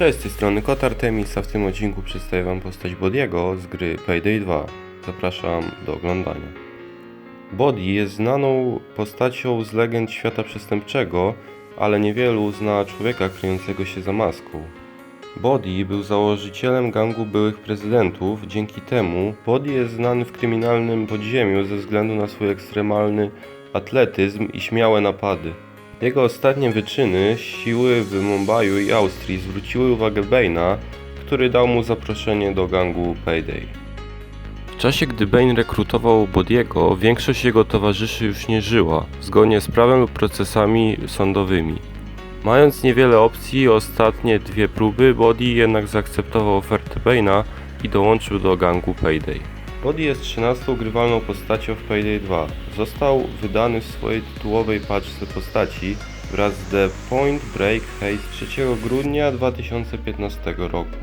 Cześć, z tej strony Kot Artemis, a w tym odcinku przedstawię wam postać Bodiego z gry Payday 2. Zapraszam do oglądania. Body jest znaną postacią z legend świata przestępczego, ale niewielu zna człowieka kryjącego się za maską. Body był założycielem gangu byłych prezydentów, dzięki temu Body jest znany w kryminalnym podziemiu ze względu na swój ekstremalny atletyzm i śmiałe napady. Jego ostatnie wyczyny, siły w Mumbaiu i Austrii zwróciły uwagę Bane'a, który dał mu zaproszenie do gangu Payday. W czasie gdy Bane rekrutował Bodiego, większość jego towarzyszy już nie żyła, zgodnie z prawem lub procesami sądowymi. Mając niewiele opcji, ostatnie dwie próby, Body jednak zaakceptował ofertę Bane'a i dołączył do gangu Payday. Body jest 13 grywalną postacią w Payday 2. Został wydany w swojej tytułowej paczce postaci wraz z The Point Break Haste 3 grudnia 2015 roku.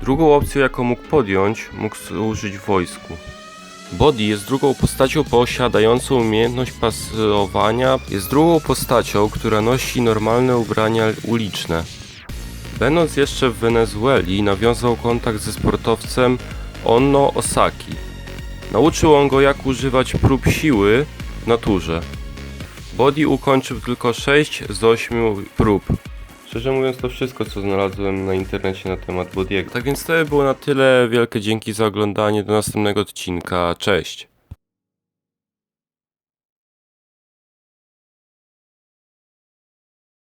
Drugą opcją, jaką mógł podjąć, mógł służyć wojsku. Body jest drugą postacią posiadającą umiejętność pasowania. Jest drugą postacią, która nosi normalne ubrania uliczne. Będąc jeszcze w Wenezueli, nawiązał kontakt ze sportowcem Onno Osaki. Nauczył on go, jak używać prób siły w naturze. Body ukończył tylko 6 z 8 prób. Szczerze mówiąc, to wszystko, co znalazłem na internecie na temat Bodiego. Tak więc to by było na tyle. Wielkie dzięki za oglądanie. Do następnego odcinka. Cześć!